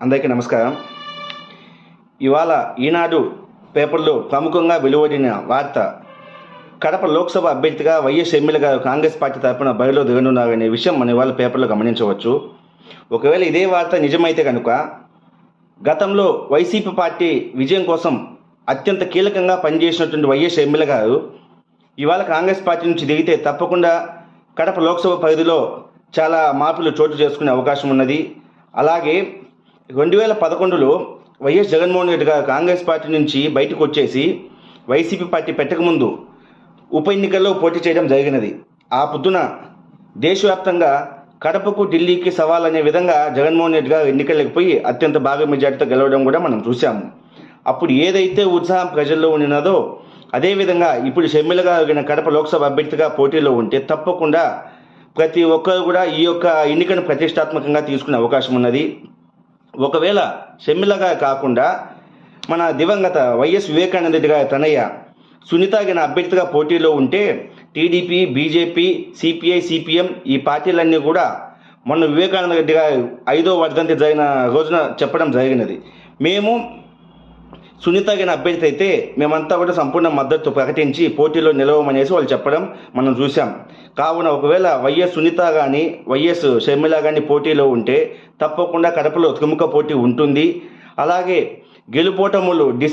అందరికీ నమస్కారం. ఇవాళ ఈనాడు పేపర్లో ప్రముఖంగా వెలువడిన వార్త కడప లోక్సభ అభ్యర్థిగా వైఎస్ ఎమ్మెల్యే గారు కాంగ్రెస్ పార్టీ తరఫున బరిలో దిగనున్నారనే విషయం మన ఇవాళ పేపర్లో గమనించవచ్చు. ఒకవేళ ఇదే వార్త నిజమైతే కనుక గతంలో వైసీపీ పార్టీ విజయం కోసం అత్యంత కీలకంగా పనిచేసినటువంటి వైఎస్ ఎమ్మెల్యే గారు ఇవాళ కాంగ్రెస్ పార్టీ నుంచి దిగితే తప్పకుండా కడప లోక్సభ పరిధిలో చాలా మార్పులు చోటు చేసుకునే అవకాశం ఉన్నది. అలాగే రెండు వేల పదకొండులో వైఎస్ జగన్మోహన్ రెడ్డి గారు కాంగ్రెస్ పార్టీ నుంచి బయటకు వచ్చేసి వైసీపీ పార్టీ పెట్టకముందు ఉప ఎన్నికల్లో పోటీ చేయడం జరిగినది. ఆ పొద్దున దేశవ్యాప్తంగా కడపకు ఢిల్లీకి సవాల్ అనే విధంగా జగన్మోహన్ రెడ్డి గారు ఎన్నికలకు పోయి అత్యంత బాగా మెజార్టీతో గెలవడం కూడా మనం చూసాము అప్పుడు ఏదైతే ఉత్సాహం ప్రజల్లో ఉన్నదో అదేవిధంగా ఇప్పుడు షర్మిల ఆగిన కడప లోక్సభ అభ్యర్థిగా పోటీలో ఉంటే తప్పకుండా ప్రతి ఒక్కరు కూడా ఈ యొక్క ఎన్నికను ప్రతిష్టాత్మకంగా తీసుకునే అవకాశం ఉన్నది. ఒకవేళ షమ్మిలగా కాకుండా మన దివంగత వైఎస్ వివేకానంద రెడ్డి గారి తనయ్య సునీతగిన అభ్యర్థిగా పోటీలో ఉంటే టీడీపీ బీజేపీ సిపిఐ సిపిఎం ఈ పార్టీలన్నీ కూడా మొన్న వివేకానంద రెడ్డి గారు ఐదో వర్ధంతి జరిగిన రోజున చెప్పడం జరిగినది. మేము సునీత గిన అభ్యర్థి అయితే మేమంతా కూడా సంపూర్ణ మద్దతు ప్రకటించి పోటీలో నిలవమనేసి వాళ్ళు చెప్పడం మనం చూసాం కావున ఒకవేళ వైఎస్ సునీత కానీ వైఎస్ షర్మిల కానీ పోటీలో ఉంటే తప్పకుండా కడపలో త్రిముఖ పోటీ ఉంటుంది. అలాగే గెలుపోటములు డిస్